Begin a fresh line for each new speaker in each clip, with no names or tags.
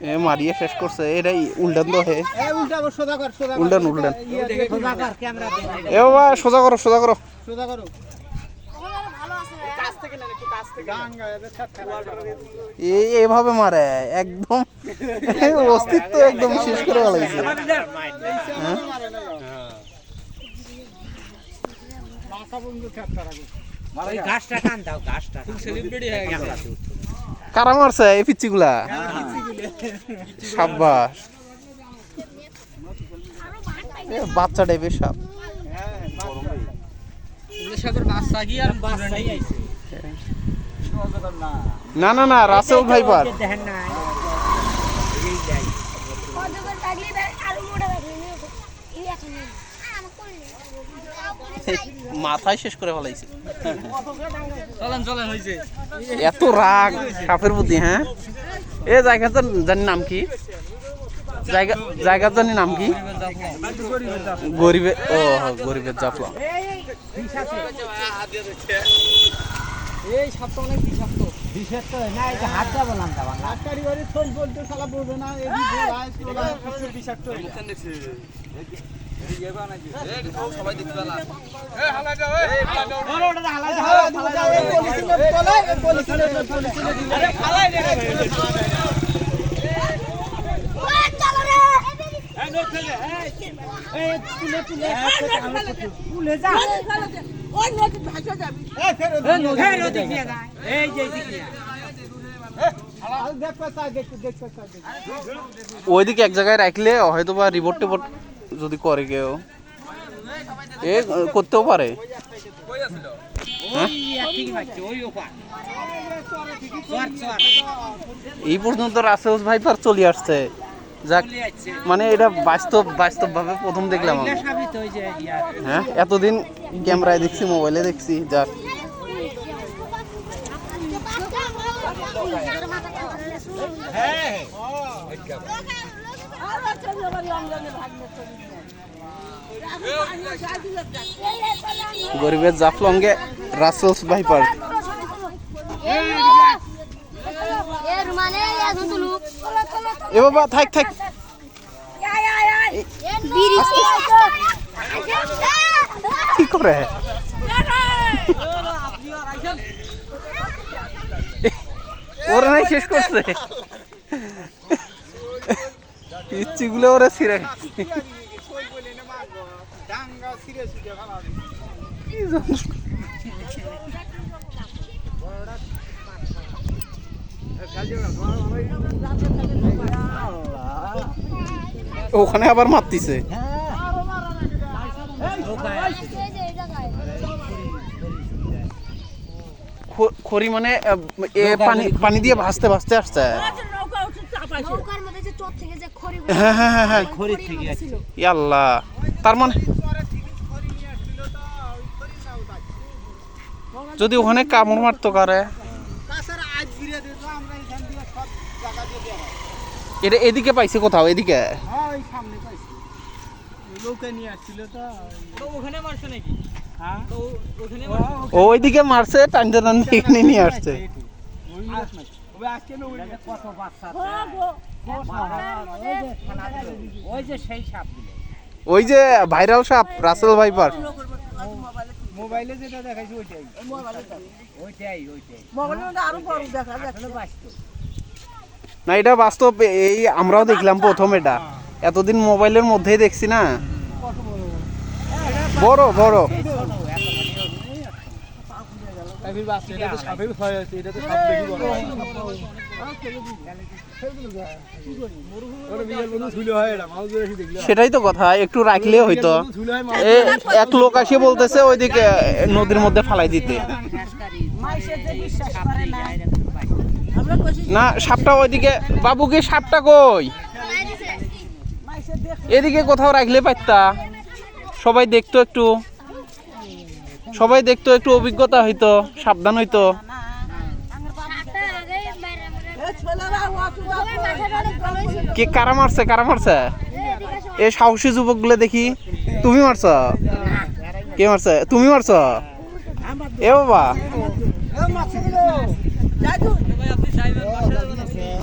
এ মারিয়ে শেষ করছে এটাই উল্টান তো হে।
এ উল্টা কর সোজা কর সোজা কর।
উল্টান উল্টান।
দিয়ে সোজা কর ক্যামেরা
এ বাবা সোজা করো সোজা করো।
সোজা করো।
ভালো
এই এভাবে মারে একদম অস্তিত্ব একদম শেষ করে
ঘাসটা সেলিব্রিটি হয়ে?
কারা মারছে এই পিচ্চিগুলা? সাব্বাস। বাচ্চা টাইপের সাপ। না না না রাসেল ভাইপার। মাথায় শেষ করে ফেলাইছে।
চলেন চলেন হইছে।
এত রাগ সাপের বুদ্ধি হ্যাঁ? এ জায়গাটার জানি নাম কি? জায়গা জায়গার জানি নাম কি? গরিবের ও গরিবের জাফলা।
এই
ওইদিকে এক জায়গায় রাখলে হয়তো বা রিপোর্ট টিপোর্ট যদি করে কেউ এ করতেও পারে এই পর্যন্ত রাসেল ভাইপার চলে আসছে যাক মানে এটা বাস্তব বাস্তব ভাবে প্রথম দেখলাম হ্যাঁ এতদিন ক্যামেরায় দেখছি, মোবাইলে দেখছি, যাক। গরিবের জাফলঙ্গে রাসেলস ভাইপার
এর মানে এখন তো লোক
এ বাবা থাক থাক। কি করে? ওরা নাই শেষ করছে। ইচ্ছিগুলো ওরা ছিঁড়ে কি ওখানে আবার মারতিছে। খ- খড়ি মানে এ পানি পানি দিয়ে ভাসতে ভাসতে আসছে।
নৌকার মধ্যে যে চোর থেকে যে খড়ি
হ্যাঁ হ্যাঁ হ্যাঁ হ্যাঁ।
থেকে
তার মানে যদি ওখানে কামড় মারতো কারে? এটা এদিকে পাইছে কোথাও? এদিকে?
হ্যাঁ ওই সামনে পাইছি। লোকে নিয়ে আসছিল তো
তো ওখানে মারছে নাকি?
হ্যাঁ।
তো ওখানে
ও ওইদিকে মারছে টানতে টানতে নিয়ে আসছে।
ওই
যে সেই সাপগুলো
ওই যে ভাইরাল সাপ রাসেল ভাইপার।
মোবাইলে যেটা দেখাইছি ওইটাই।
ওইটাই ওইটাই।
মোবাইলের মধ্যে আরও বড় দেখা
বাস্তব
না এটা বাস্তব এই আমরাও দেখলাম প্রথম এটা। এতদিন মোবাইলের মধ্যেই দেখছি না। বড় বড়।
হয়
সেটাই তো কথা একটু রাখলে হয়তো
হয়
এক লোক আসে বলতেছে ওইদিকে নদীর মধ্যে ফালাই দিতে। না, সাপটা ওইদিকে বাবু কি সাপটা কই? এদিকে কোথাও রাখলে পারতা সবাই দেখতো একটু। সবাই দেখতো একটু অভিজ্ঞতা হইতো, সাবধান হইতো। কে কারা মারছে কারা মারছে? এ সাহসী যুবকগুলো দেখি। তুমি মারছ? কে মারছে? তুমি মারছ? এ বাবা।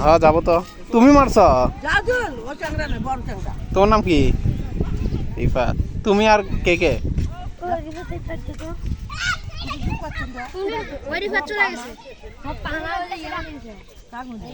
হ্যাঁ যাব তো।
তুমি মারছ? তোমার নাম কি? ইফাত তুমি আর কে কে?
মধ্যে?